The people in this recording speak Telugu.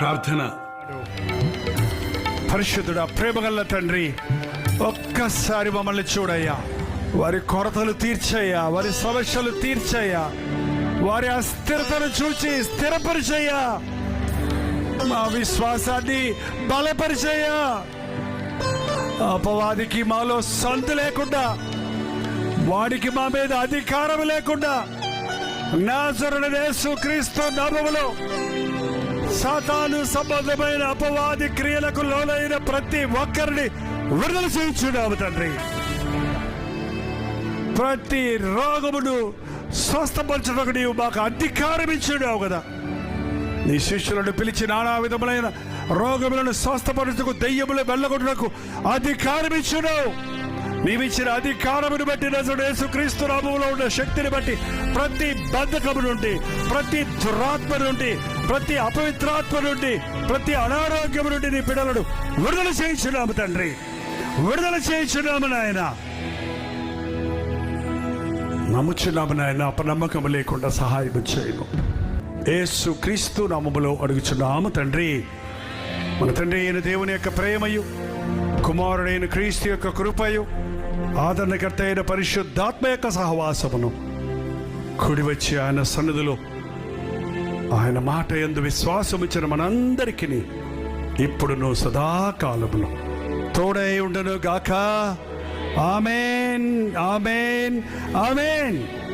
ప్రార్థన. పరిశుద్ధుడా ప్రేమగల్ల తండ్రి ఒక్కసారి మమ్మల్ని చూడయ్యా. వారి కొరతలు తీర్చయ్యా వారి సమస్యలు తీర్చయ్యా. వారి అస్థిరతను చూచి స్థిరపరిచయ్యా. మా విశ్వాసాన్ని బలపరిచయ్యా. అపవాదికి మాలో సంతు లేకుండా వాడికి మా మీద అధికారం లేకుండా నాజరుడు క్రీస్తు నామములో సాతాను సంబంధమైన అపవాది క్రియలకు లోనైన ప్రతి ఒక్కరిని విడుదల చేయించున్నాము తండ్రి. ప్రతి రోగమును స్వస్థపరచడానికి నీవు మాకు అధికారం ఇచ్చున్నావు కదా. నీ శిష్యులను పిలిచి నానా విధములైన రోగములను స్వస్థపరచకు దెయ్యములు వెళ్ళగొట్టుటకు అధికారం ఇచ్చున్నావు. నీవిచ్చిన అధికారమును బట్టి నజుడేసు క్రీస్తు నామములో ఉన్న శక్తిని బట్టి ప్రతి బంధకము నుండి ప్రతి దురాత్మ నుండి ప్రతి అపవిత్రాత్మ నుండి ప్రతి అనారోగ్యము నుండి నీ పిల్లలను విడుదల చేయించున్నాము తండ్రి. విడుదల చేయించున్నాము నాయన. నమ్ముచున్నాము నాయన అపనమ్మకము లేకుండా సహాయం చేయము. ఏసు క్రీస్తు నామములో అడుగుచున్నాము తండ్రి. మన తండ్రి అయిన దేవుని యొక్క ప్రేమయు కుమారుడైన క్రీస్తు యొక్క కృపయు ఆదరణకర్త అయిన పరిశుద్ధాత్మ యొక్క సహవాసమును కుడి వచ్చి ఆయన సన్నిధిలో ఆయన మాట ఎందు విశ్వాసమిచ్చిన మనందరికీ ఇప్పుడును సదాకాలమును తోడై ఉండను గాక ఆమెన్ ఆమెన్ ఆమెన్.